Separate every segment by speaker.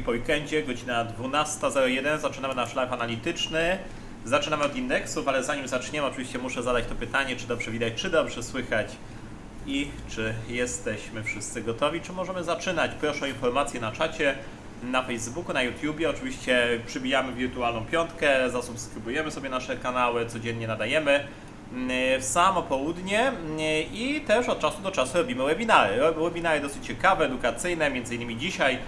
Speaker 1: po weekendzie, godzina 12.01, zaczynamy nasz live analityczny. Zaczynamy od indeksów, ale zanim zaczniemy, oczywiście muszę zadać to pytanie, czy dobrze widać, czy dobrze słychać i czy jesteśmy wszyscy gotowi, czy możemy zaczynać. Proszę o informacje na czacie, na Facebooku, na YouTubie. Oczywiście przybijamy wirtualną piątkę, zasubskrybujemy sobie nasze kanały, codziennie nadajemy mm, w samo południe mm, i też od czasu do czasu robimy webinary. Webinary dosyć ciekawe, edukacyjne, między innymi dzisiaj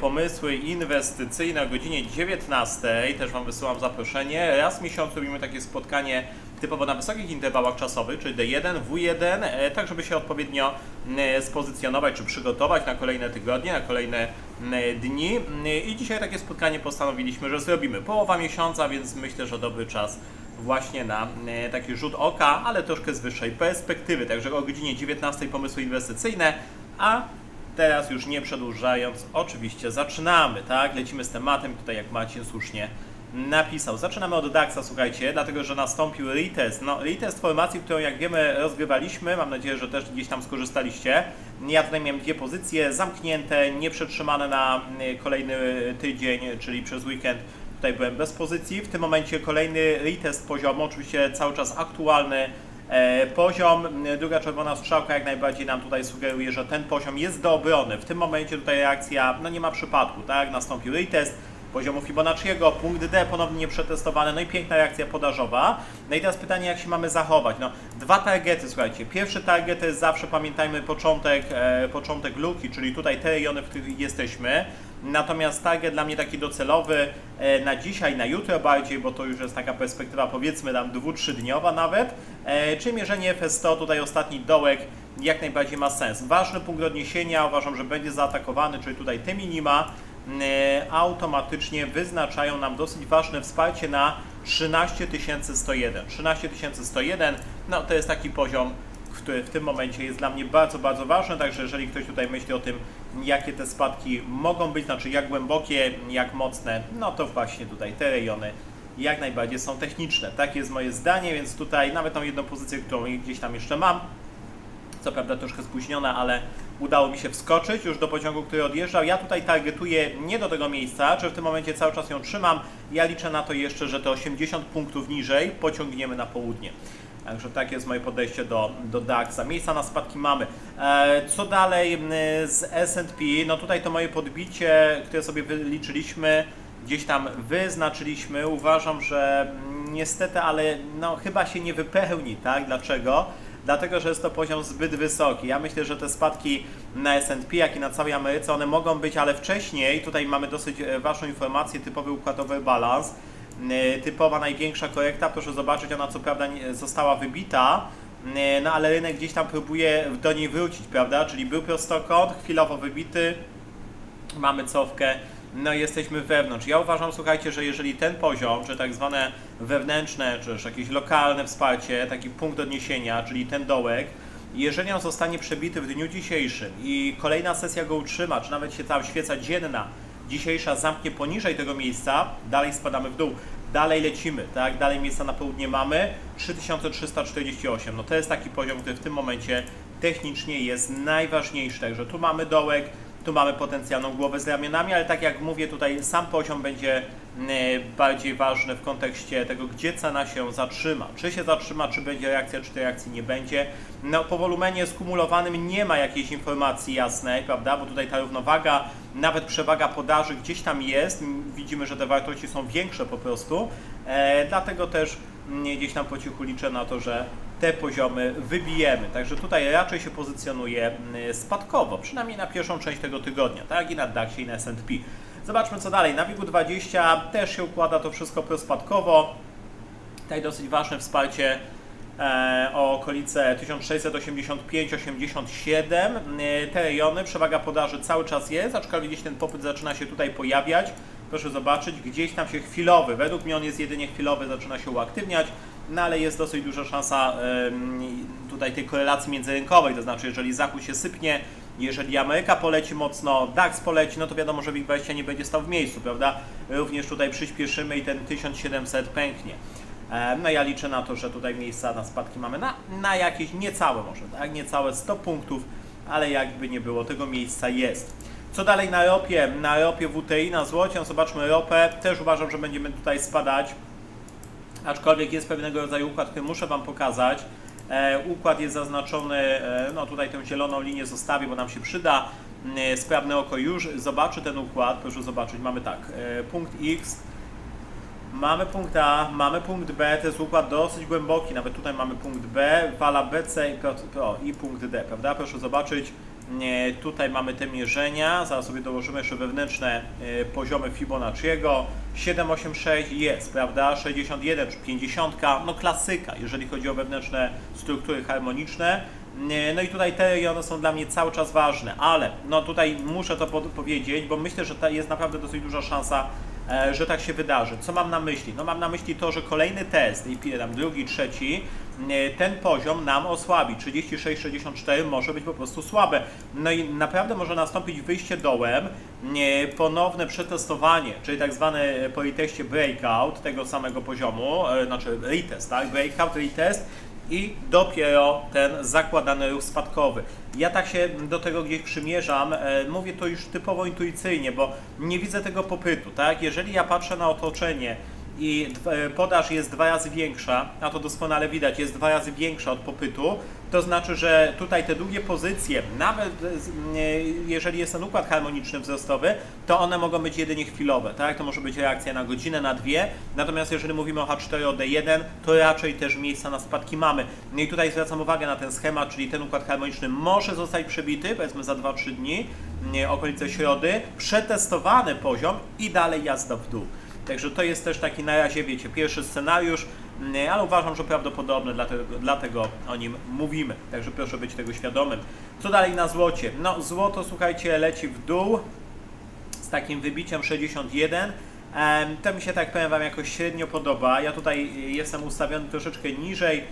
Speaker 1: pomysły inwestycyjne o godzinie 19. Też Wam wysyłam zaproszenie. Raz w miesiącu robimy takie spotkanie typowo na wysokich interwałach czasowych, czyli D1, W1, e, tak żeby się odpowiednio mm, spozycjonować czy przygotować na kolejne tygodnie, na kolejne mm, dni. I dzisiaj takie spotkanie postanowiliśmy, że zrobimy. Połowa miesiąca, więc myślę, że dobry czas właśnie na e, taki rzut oka, ale troszkę z wyższej perspektywy. Także o godzinie 19 pomysły inwestycyjne, a teraz już nie przedłużając, oczywiście zaczynamy, tak? Lecimy z tematem, tutaj jak Marcin słusznie napisał. Zaczynamy od DAX-a, słuchajcie, dlatego że nastąpił retest. No, retest formacji, którą jak wiemy rozgrywaliśmy, mam nadzieję, że też gdzieś tam skorzystaliście. Ja tutaj miałem dwie pozycje zamknięte, nieprzetrzymane na y, kolejny tydzień, czyli przez weekend. Tutaj byłem bez pozycji. W tym momencie kolejny retest poziomu, oczywiście cały czas aktualny poziom. Druga czerwona strzałka jak najbardziej nam tutaj sugeruje, że ten poziom jest do obrony. W tym momencie tutaj reakcja, no nie ma przypadku, tak? Nastąpił retest poziomu Fibonacciego, punkt D ponownie nieprzetestowany, no i piękna reakcja podażowa. No i teraz pytanie, jak się mamy zachować? No, dwa targety, słuchajcie. Pierwszy target to jest zawsze, pamiętajmy, początek, e, początek luki, czyli tutaj te rejony, w których jesteśmy. Natomiast target dla mnie taki docelowy e, na dzisiaj, na jutro bardziej, bo to już jest taka perspektywa powiedzmy tam dwu, trzydniowa nawet, e, czy mierzenie FS100, tutaj ostatni dołek jak najbardziej ma sens. Ważny punkt odniesienia, uważam, że będzie zaatakowany, czyli tutaj te minima, automatycznie wyznaczają nam dosyć ważne wsparcie na 13101. 13101, no to jest taki poziom, który w tym momencie jest dla mnie bardzo, bardzo ważny, także jeżeli ktoś tutaj myśli o tym, jakie te spadki mogą być, znaczy jak głębokie, jak mocne, no to właśnie tutaj te rejony jak najbardziej są techniczne. Tak jest moje zdanie, więc tutaj nawet tą jedną pozycję, którą gdzieś tam jeszcze mam, co prawda troszkę spóźniona, ale udało mi się wskoczyć już do pociągu, który odjeżdżał. Ja tutaj targetuję nie do tego miejsca, czy w tym momencie cały czas ją trzymam. Ja liczę na to jeszcze, że te 80 punktów niżej pociągniemy na południe. Także takie jest moje podejście do, do DAX-a. Miejsca na spadki mamy. E, co dalej z S&P? No tutaj to moje podbicie, które sobie wyliczyliśmy, gdzieś tam wyznaczyliśmy. Uważam, że niestety, ale no chyba się nie wypełni, tak? Dlaczego? Dlatego, że jest to poziom zbyt wysoki. Ja myślę, że te spadki na S&P, jak i na całej Ameryce, one mogą być, ale wcześniej, tutaj mamy dosyć e, ważną informację, typowy układowy balans, e, typowa największa korekta, proszę zobaczyć, ona co prawda została wybita, e, no ale rynek gdzieś tam próbuje do niej wrócić, prawda? Czyli był prostokąt, chwilowo wybity, mamy cofkę, no jesteśmy wewnątrz. Ja uważam, słuchajcie, że jeżeli ten poziom, czy tak zwane wewnętrzne, czy też jakieś lokalne wsparcie, taki punkt odniesienia, czyli ten dołek, jeżeli on zostanie przebity w dniu dzisiejszym i kolejna sesja go utrzyma, czy nawet się ta świeca dzienna dzisiejsza zamknie poniżej tego miejsca, dalej spadamy w dół, dalej lecimy, tak? Dalej miejsca na południe mamy 3348. No to jest taki poziom, który w tym momencie technicznie jest najważniejszy. Także tu mamy dołek, tu mamy potencjalną głowę z ramionami, ale tak jak mówię, tutaj sam poziom będzie mm, bardziej ważny w kontekście tego, gdzie cena się zatrzyma. Czy się zatrzyma, czy będzie reakcja, czy tej reakcji nie będzie. No, po wolumenie skumulowanym nie ma jakiejś informacji jasnej, prawda? Bo tutaj ta równowaga, nawet przewaga podaży gdzieś tam jest. Widzimy, że te wartości są większe po prostu. E, dlatego też mm, gdzieś tam po cichu liczę na to, że te poziomy wybijemy. Także tutaj raczej się pozycjonuje spadkowo, przynajmniej na pierwszą część tego tygodnia, tak i na DAX i na S&P. Zobaczmy co dalej. Na WIG20 też się układa to wszystko prospadkowo. Tutaj dosyć ważne wsparcie e, o okolice 1685-87. E, Te rejony, przewaga podaży cały czas jest, aczkolwiek gdzieś ten popyt zaczyna się tutaj pojawiać. Proszę zobaczyć, gdzieś tam się chwilowy, według mnie on jest jedynie chwilowy, zaczyna się uaktywniać, no ale jest dosyć duża szansa tutaj tej korelacji międzyrynkowej, to znaczy jeżeli Zachód się sypnie, jeżeli Ameryka poleci mocno, DAX poleci, no to wiadomo, że WIG20 nie będzie stał w miejscu, prawda? Również tutaj przyspieszymy i ten 1700 pęknie. No ja liczę na to, że tutaj miejsca na spadki mamy na, na jakieś niecałe może, tak? Niecałe 100 punktów, ale jakby nie było, tego miejsca jest. Co dalej na ropie? Na ropie WTI, na złocie, no zobaczmy ropę. Też uważam, że będziemy tutaj spadać. Aczkolwiek jest pewnego rodzaju układ, który muszę Wam pokazać. E, układ jest zaznaczony, e, no tutaj tę zieloną linię zostawię, bo nam się przyda. E, sprawne oko już zobaczy ten układ. Proszę zobaczyć, mamy tak, punkt X, mamy punkt A, mamy punkt B, to jest układ dosyć głęboki, nawet tutaj mamy punkt B, fala BC i, i punkt D, prawda? Proszę zobaczyć, tutaj mamy te mierzenia, zaraz sobie dołożymy jeszcze wewnętrzne e, poziomy Fibonacciego, 786 jest, prawda? 61 czy 50, no klasyka, jeżeli chodzi o wewnętrzne struktury harmoniczne. Nie, No i tutaj te rejony są dla mnie cały czas ważne, ale no tutaj muszę to powiedzieć, bo myślę, że ta jest naprawdę dosyć duża szansa, e, że tak się wydarzy. Co mam na myśli? No mam na myśli to, że kolejny test, i tam drugi, trzeci, e, ten poziom nam osłabi. 36-64 może być po prostu słabe. No i naprawdę może nastąpić wyjście dołem, e, ponowne przetestowanie, czyli tak zwany po reteście breakout tego samego poziomu, e, znaczy retest, tak? Breakout, retest i dopiero ten zakładany ruch spadkowy. Ja tak się do tego gdzieś przymierzam, mówię to już typowo intuicyjnie, bo nie widzę tego popytu, tak? Jeżeli ja patrzę na otoczenie i e, podaż jest dwa razy większa, a to doskonale widać, jest dwa razy większa od popytu, to znaczy, że tutaj te długie pozycje, nawet jeżeli jest ten układ harmoniczny wzrostowy, to one mogą być jedynie chwilowe, tak? To może być reakcja na godzinę, na dwie, natomiast jeżeli mówimy o H4OD1, to raczej też miejsca na spadki mamy. No i tutaj zwracam uwagę na ten schemat, czyli ten układ harmoniczny może zostać przebity, powiedzmy za 2-3 dni, okolice środy, przetestowany poziom i dalej jazda w dół. Także to jest też taki na razie, wiecie, pierwszy scenariusz, nie, ale uważam, że prawdopodobny, dlatego, dlatego o nim mówimy. Także proszę być tego świadomym. Co dalej na złocie? No, złoto, słuchajcie, leci w dół z takim wybiciem 61. Em, To mi się, tak powiem Wam, jakoś średnio podoba. Ja tutaj jestem ustawiony troszeczkę niżej.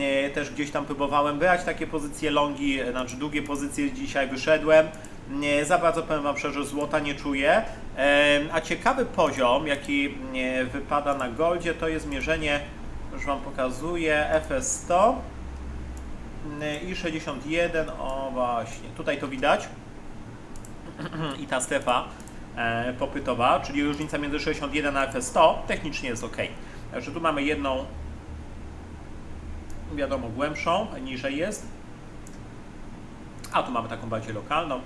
Speaker 1: E, Też gdzieś tam próbowałem brać takie pozycje longi, e, znaczy długie pozycje dzisiaj wyszedłem. Nie, za bardzo powiem Wam szczerze, złota nie czuję. A ciekawy poziom, jaki e, wypada na goldzie, to jest mierzenie, już Wam pokazuję, FS100 e, i 61. O właśnie, tutaj to widać i ta strefa e, popytowa, czyli różnica między 61 a FS100 technicznie jest ok. Także tu mamy jedną, wiadomo, głębszą, niżej jest, a tu mamy taką bardziej lokalną,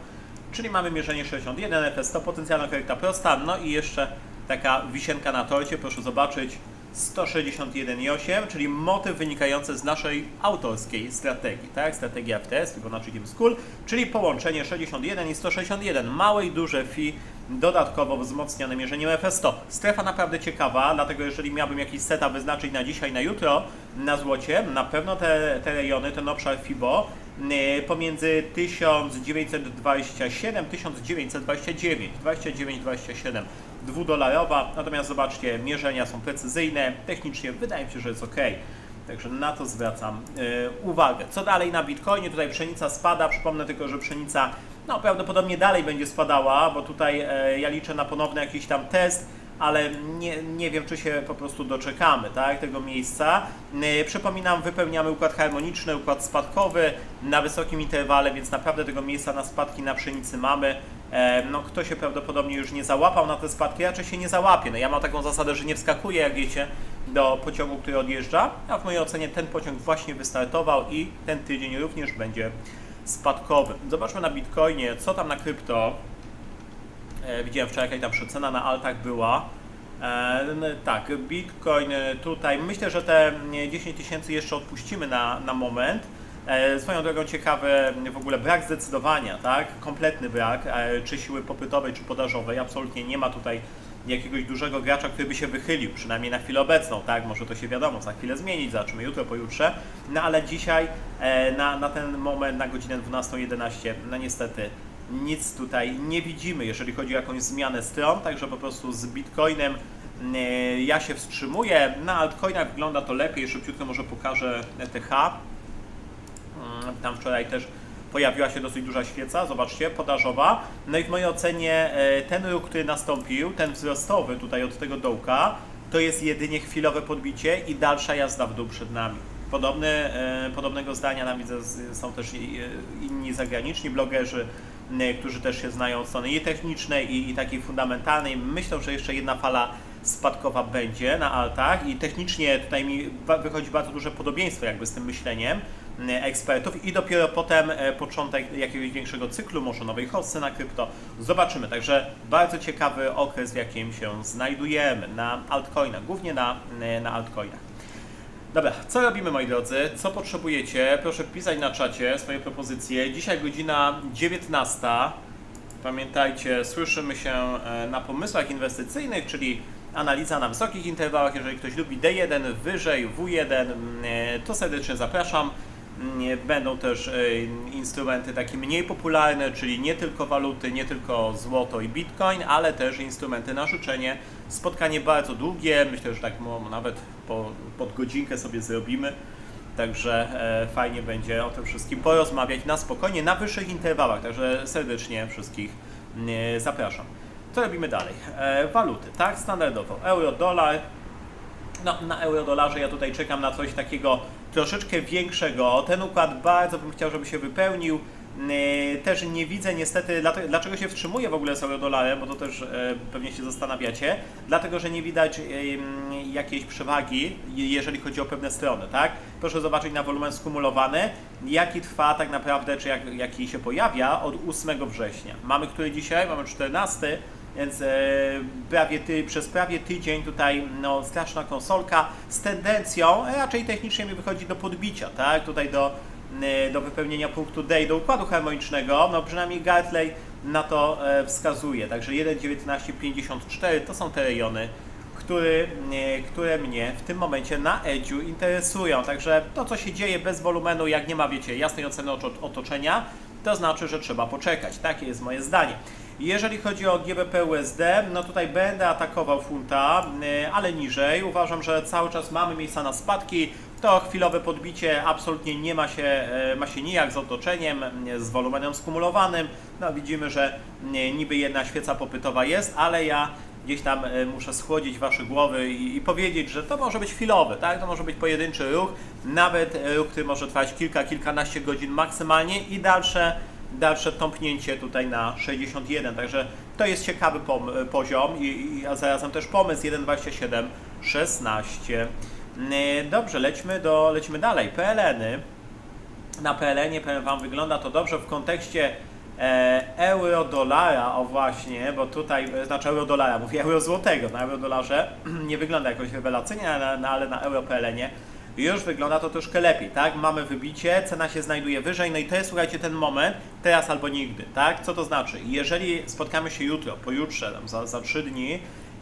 Speaker 1: czyli mamy mierzenie 61 FS100, potencjalna korekta prosta, no i jeszcze taka wisienka na torcie, proszę zobaczyć, 161,8, czyli motyw wynikający z naszej autorskiej strategii, tak? Strategia FTS, Fibonacci Dim School, czyli połączenie 61 i 161, małe i duże fi, dodatkowo wzmocnione mierzeniem FS100. Strefa naprawdę ciekawa, dlatego jeżeli miałbym jakiś setup wyznaczyć na dzisiaj, na jutro, na złocie, na pewno te, te rejony, ten obszar FIBO pomiędzy 1927 1929, 29-27 dwudolarowa, natomiast zobaczcie, mierzenia są precyzyjne, technicznie wydaje mi się, że jest ok. Także na to zwracam e, uwagę. Co dalej na Bitcoinie? Tutaj pszenica spada. Przypomnę tylko, że pszenica no, prawdopodobnie dalej będzie spadała, bo tutaj e, ja liczę na ponowny jakiś tam test, ale nie, nie wiem, czy się po prostu doczekamy tak, tego miejsca. E, przypominam, wypełniamy układ harmoniczny, układ spadkowy na wysokim interwale, więc naprawdę tego miejsca na spadki na pszenicy mamy. E, no, kto się prawdopodobnie już nie załapał na te spadki, raczej się nie załapie. No, ja mam taką zasadę, że nie wskakuję, jak wiecie, do pociągu, który odjeżdża, a w mojej ocenie ten pociąg właśnie wystartował i ten tydzień również będzie spadkowy. Zobaczmy na Bitcoinie, co tam na krypto. E, widziałem wczoraj, tam przecena na altach była. E, tak, Bitcoin e, tutaj, myślę, że te mm, 10 tysięcy jeszcze odpuścimy na, na moment. Swoją drogą ciekawy mm, w ogóle brak zdecydowania, tak? Kompletny brak, czy siły popytowej, czy podażowej. Absolutnie nie ma tutaj jakiegoś dużego gracza, który by się wychylił, przynajmniej na chwilę obecną, tak? Może to się wiadomo, za chwilę zmienić, zobaczymy jutro, pojutrze. No ale dzisiaj na, na ten moment, na godzinę 12.11, no niestety nic tutaj nie widzimy, jeżeli chodzi o jakąś zmianę stron, także po prostu z Bitcoinem e, ja się wstrzymuję. Na altcoinach wygląda to lepiej, szybciutko może pokażę ETH. Mm, Tam wczoraj też pojawiła się dosyć duża świeca, zobaczcie, podażowa. No i w mojej ocenie e, ten ruch, który nastąpił, ten wzrostowy tutaj od tego dołka, to jest jedynie chwilowe podbicie i dalsza jazda w dół przed nami. E, podobnego zdania nam widzę, są też inni zagraniczni blogerzy. E, którzy też się znają od strony i technicznej, i, i takiej fundamentalnej. Myślę, że jeszcze jedna fala spadkowa będzie na altach i technicznie tutaj mi wychodzi bardzo duże podobieństwo jakby z tym myśleniem e, ekspertów i dopiero potem e, początek jakiegoś większego cyklu, może nowej hosty na krypto. Zobaczymy. Także bardzo ciekawy okres, w jakim się znajdujemy na altcoinach, głównie na, na altcoinach. Dobra, co robimy moi drodzy? Co potrzebujecie? Proszę pisać na czacie swoje propozycje. Dzisiaj godzina 19. Pamiętajcie, słyszymy się e, na pomysłach inwestycyjnych, czyli analiza na wysokich interwałach. Jeżeli ktoś lubi D1 wyżej, W1, mm, e, to serdecznie zapraszam. Mm, Będą też e, instrumenty takie mniej popularne, czyli nie tylko waluty, nie tylko złoto i bitcoin, ale też instrumenty na życzenie. Spotkanie bardzo długie, myślę, że tak nawet po, pod godzinkę sobie zrobimy. Także e, fajnie będzie o tym wszystkim porozmawiać na spokojnie, na wyższych interwałach. Także serdecznie wszystkich mm, zapraszam. Co robimy dalej? E, waluty, tak? Standardowo. Euro, dolar. No, na euro-dolarze ja tutaj czekam na coś takiego troszeczkę większego. Ten układ bardzo bym chciał, żeby się wypełnił. Yy, Też nie widzę niestety, dlaczego się wstrzymuje w ogóle z euro-dolarem, bo to też e, pewnie się zastanawiacie. Dlatego, że nie widać jakiejś przewagi, je- jeżeli chodzi o pewne strony, tak? Proszę zobaczyć na wolumen skumulowany, jaki trwa tak naprawdę, czy jak, jaki się pojawia od 8 września. Mamy który dzisiaj? Mamy 14. Więc e, prawie ty, przez prawie tydzień tutaj no, straszna konsolka z tendencją, e, raczej technicznie mi wychodzi do podbicia, tak? Tutaj do, e, do wypełnienia punktu D do układu harmonicznego, no przynajmniej Gartley na to e, wskazuje. Także 1.1954 to są te rejony, który, e, które mnie w tym momencie na Edziu interesują. Także to, co się dzieje bez wolumenu, jak nie ma, wiecie, jasnej oceny otocz- otoczenia, to znaczy, że trzeba poczekać. Takie jest moje zdanie. Jeżeli chodzi o GBP USD, no tutaj będę atakował funta, y, ale niżej. Uważam, że cały czas mamy miejsca na spadki. To chwilowe podbicie absolutnie nie ma się, y, ma się nijak z otoczeniem, y, z wolumenem skumulowanym. No widzimy, że y, niby jedna świeca popytowa jest, ale ja gdzieś tam muszę schłodzić wasze głowy i, i powiedzieć, że to może być chwilowy, tak? To może być pojedynczy ruch, nawet ruch, który może trwać kilka, kilkanaście godzin maksymalnie i dalsze dalsze tąpnięcie tutaj na 61, także to jest ciekawy poziom i, i a zarazem też pomysł 1.27, 16. Yy, Dobrze, lećmy, do, lecimy dalej. PLN-y. Na PLN-ie powiem Wam wygląda to dobrze w kontekście e, euro-dolara, o właśnie, bo tutaj, e, znaczy euro-dolara, mówię euro-złotego, na euro-dolarze nie wygląda jakoś rewelacyjnie, ale, na- ale na euro-PLN-ie już wygląda to troszkę lepiej, tak? Mamy wybicie, cena się znajduje wyżej, no i to jest, słuchajcie, ten moment, teraz albo nigdy, tak? Co to znaczy? Jeżeli spotkamy się jutro, pojutrze, tam za, za 3 dni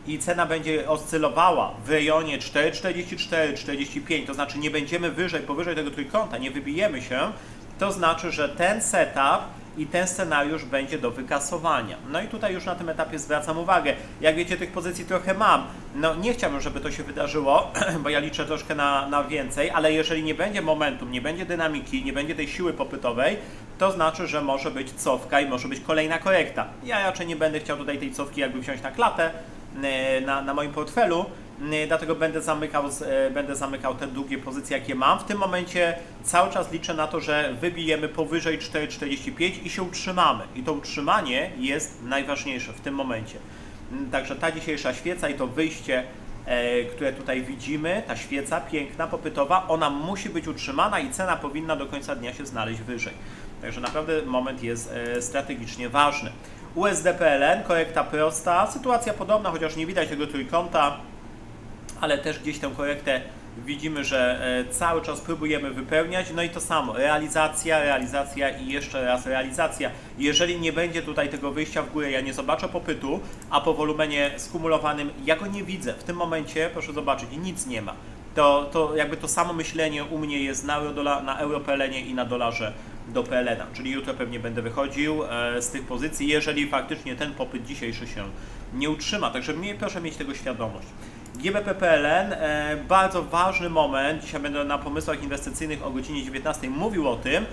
Speaker 1: i cena będzie oscylowała w rejonie 4,44, 45, to znaczy nie będziemy wyżej, powyżej tego trójkąta, nie wybijemy się, to znaczy, że ten setup i ten scenariusz będzie do wykasowania. No i tutaj już na tym etapie zwracam uwagę. Jak wiecie, tych pozycji trochę mam. No nie chciałbym, żeby to się wydarzyło, bo ja liczę troszkę na, na więcej, ale jeżeli nie będzie momentum, nie będzie dynamiki, nie będzie tej siły popytowej, to znaczy, że może być cofka i może być kolejna korekta. Ja raczej nie będę chciał tutaj tej cofki jakby wziąć na klatę, na, na moim portfelu, e, dlatego będę zamykał, e, będę zamykał te długie pozycje, jakie mam. W tym momencie cały czas liczę na to, że wybijemy powyżej 4,45 i się utrzymamy. I to utrzymanie jest najważniejsze w tym momencie. Mm, Także ta dzisiejsza świeca i to wyjście, e, które tutaj widzimy, ta świeca piękna, popytowa, ona musi być utrzymana i cena powinna do końca dnia się znaleźć wyżej. Także naprawdę moment jest e, strategicznie ważny. USD PLN, korekta prosta, sytuacja podobna, chociaż nie widać tego trójkąta, ale też gdzieś tę korektę widzimy, że e, cały czas próbujemy wypełniać. No i to samo, realizacja, realizacja i jeszcze raz realizacja. Jeżeli nie będzie tutaj tego wyjścia w górę, ja nie zobaczę popytu, a po wolumenie skumulowanym ja go nie widzę. W tym momencie, proszę zobaczyć, nic nie ma. To, to jakby to samo myślenie u mnie jest na, euro, na euro PLN i na dolarze do PLN-a. Czyli jutro pewnie będę wychodził e, z tych pozycji, jeżeli faktycznie ten popyt dzisiejszy się nie utrzyma. Także mnie, proszę mieć tego świadomość. GBP PLN, e, bardzo ważny moment, dzisiaj będę na pomysłach inwestycyjnych o godzinie 19 mówił o tym,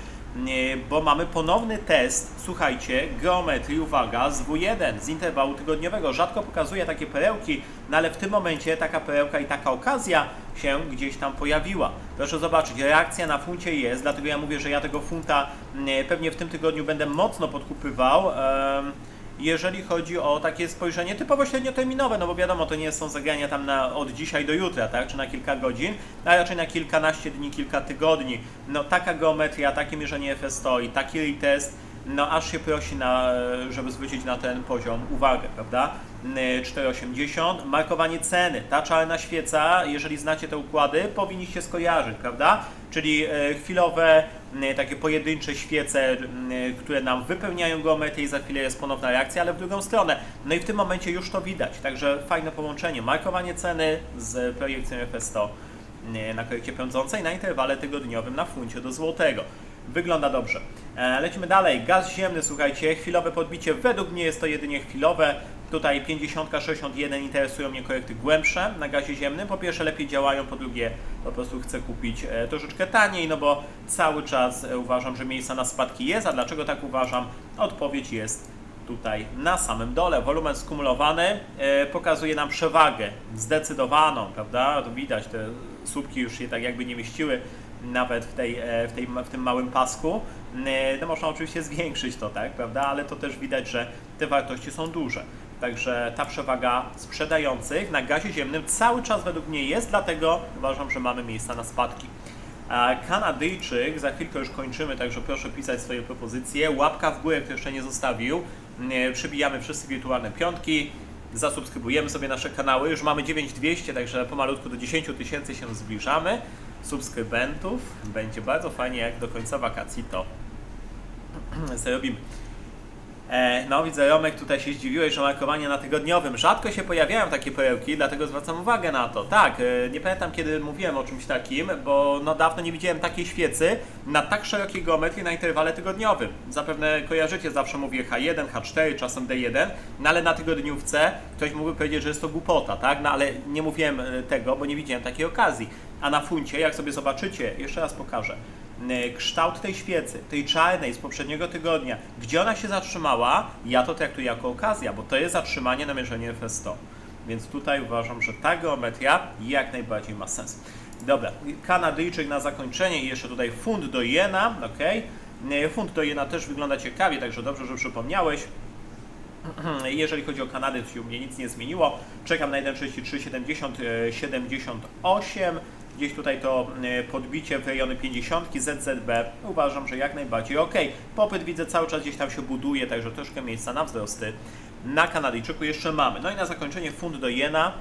Speaker 1: bo mamy ponowny test, słuchajcie, geometrii, uwaga, z W1, z interwału tygodniowego. Rzadko pokazuję takie perełki, no ale w tym momencie taka perełka i taka okazja się gdzieś tam pojawiła. Proszę zobaczyć, reakcja na funcie jest, dlatego ja mówię, że ja tego funta nie, pewnie w tym tygodniu będę mocno podkupywał. em, jeżeli chodzi o takie spojrzenie typowo średnioterminowe, no bo wiadomo, to nie są zagrania tam na, od dzisiaj do jutra, tak, czy na kilka godzin, a raczej na kilkanaście dni, kilka tygodni. No taka geometria, takie mierzenie FS100 i taki retest, no aż się prosi, na, żeby zwrócić na ten poziom uwagę, prawda? Yy, 4,80, markowanie ceny, ta czarna świeca, jeżeli znacie te układy, powinniście skojarzyć, prawda? Czyli e, chwilowe, takie pojedyncze świece, m, które nam wypełniają geometrię i za chwilę jest ponowna reakcja, ale w drugą stronę. No i w tym momencie już to widać, także fajne połączenie. Markowanie ceny z projekcją FS100 m, na korekcie pędzącej na interwale tygodniowym na funcie do złotego. Wygląda dobrze. E, Lecimy dalej. Gaz ziemny, słuchajcie, chwilowe podbicie. Według mnie jest to jedynie chwilowe. Tutaj 50, 61 interesują mnie korekty głębsze na gazie ziemnym. Po pierwsze lepiej działają, po drugie po prostu chcę kupić e, troszeczkę taniej, no bo cały czas e, uważam, że miejsca na spadki jest. A dlaczego tak uważam? Odpowiedź jest tutaj na samym dole. Wolumen skumulowany e, pokazuje nam przewagę zdecydowaną, prawda? To widać, te słupki już się tak jakby nie mieściły nawet w, tej, w, tej, w tym małym pasku. No można oczywiście zwiększyć to, tak, prawda? Ale to też widać, że te wartości są duże. Także ta przewaga sprzedających na gazie ziemnym cały czas według mnie jest, dlatego uważam, że mamy miejsca na spadki. Kanadyjczyk, za chwilkę już kończymy, także proszę pisać swoje propozycje. Łapka w górę, kto jeszcze nie zostawił. Przybijamy wszyscy wirtualne piątki. Zasubskrybujemy sobie nasze kanały. Już mamy 9200, także pomalutku do 10 tysięcy się zbliżamy. Subskrybentów. Będzie bardzo fajnie, jak do końca wakacji to zrobimy. E, No, widzę, Romek, tutaj się zdziwiłeś, że markowanie na tygodniowym. Rzadko się pojawiają takie perełki, dlatego zwracam uwagę na to. Tak, e, nie pamiętam kiedy mówiłem o czymś takim, bo no dawno nie widziałem takiej świecy na tak szerokiej geometrii na interwale tygodniowym. Zapewne kojarzycie, zawsze mówię H1, H4, czasem D1, no ale na tygodniówce ktoś mógłby powiedzieć, że jest to głupota, tak? No ale nie mówiłem e, tego, bo nie widziałem takiej okazji. A na funcie, jak sobie zobaczycie, jeszcze raz pokażę, kształt tej świecy, tej czarnej z poprzedniego tygodnia, gdzie ona się zatrzymała, ja to traktuję jako okazja, bo to jest zatrzymanie na mierzenie FS100. Więc tutaj uważam, że ta geometria jak najbardziej ma sens. Dobra, Kanadyjczyk na zakończenie i jeszcze tutaj funt do jena, ok. Funt do jena też wygląda ciekawie, także dobrze, że przypomniałeś. Jeżeli chodzi o Kanadę, to się u mnie nic nie zmieniło. Czekam na 1,63, 70, e, 78. Gdzieś tutaj to e, podbicie w rejony 50, ZZB uważam, że jak najbardziej ok. Popyt widzę cały czas gdzieś tam się buduje, także troszkę miejsca na wzrosty. Na Kanadyjczyku jeszcze mamy. No i na zakończenie funt do jena.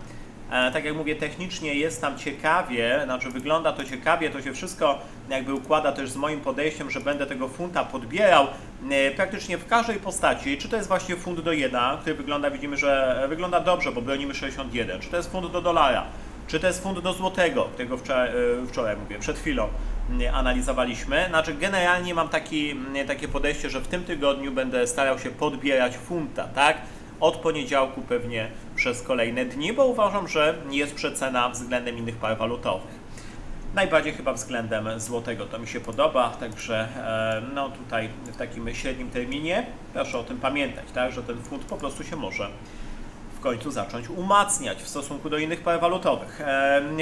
Speaker 1: E, tak jak mówię, technicznie jest tam ciekawie, znaczy wygląda to ciekawie, to się wszystko jakby układa też z moim podejściem, że będę tego funta podbierał e, praktycznie w każdej postaci. Czy to jest właśnie funt do jena, który wygląda, widzimy, że wygląda dobrze, bo bronimy 61. Czy to jest funt do dolara, czy to jest funt do złotego, którego wczoraj, e, wczoraj mówię, przed chwilą m, analizowaliśmy. Znaczy generalnie mam taki, m, takie podejście, że w tym tygodniu będę starał się podbierać funta, tak? Od poniedziałku pewnie przez kolejne dni, bo uważam, że jest przecena względem innych par walutowych. Najbardziej chyba względem złotego to mi się podoba, także e, no tutaj w takim średnim terminie proszę o tym pamiętać, tak, że ten funt po prostu się może w końcu zacząć umacniać w stosunku do innych par walutowych.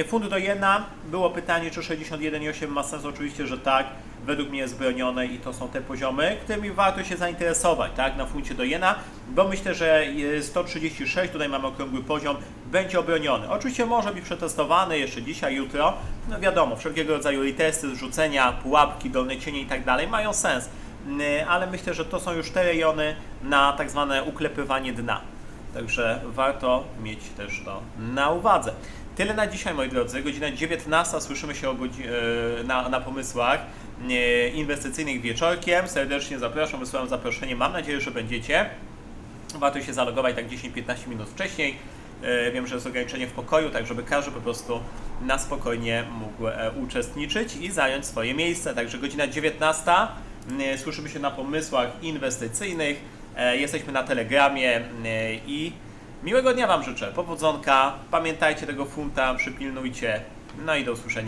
Speaker 1: Fund do jena, było pytanie, czy 61,8 ma sens? Oczywiście, że tak. Według mnie jest bronione i to są te poziomy, którymi warto się zainteresować, tak, na funcie do jena, bo myślę, że e, 136, tutaj mamy okrągły poziom, będzie obroniony. Oczywiście może być przetestowany jeszcze dzisiaj, jutro, no wiadomo, wszelkiego rodzaju retesty, zrzucenia, pułapki, dolne cienie i tak dalej mają sens, N- ale myślę, że to są już te rejony na tak zwane uklepywanie dna. Także warto mieć też to na uwadze. Tyle na dzisiaj, moi drodzy. Godzina 19. Słyszymy się e, na, na pomysłach e, inwestycyjnych wieczorkiem. Serdecznie zapraszam, wysyłam zaproszenie. Mam nadzieję, że będziecie. Warto się zalogować tak 10-15 minut wcześniej. E, Wiem, że jest ograniczenie w pokoju, tak żeby każdy po prostu na spokojnie mógł uczestniczyć i zająć swoje miejsce. Także godzina 19. E, Słyszymy się na pomysłach inwestycyjnych. E, Jesteśmy na Telegramie e, i miłego dnia Wam życzę. Powodzonka. Pamiętajcie tego funta, przypilnujcie. No i do usłyszenia.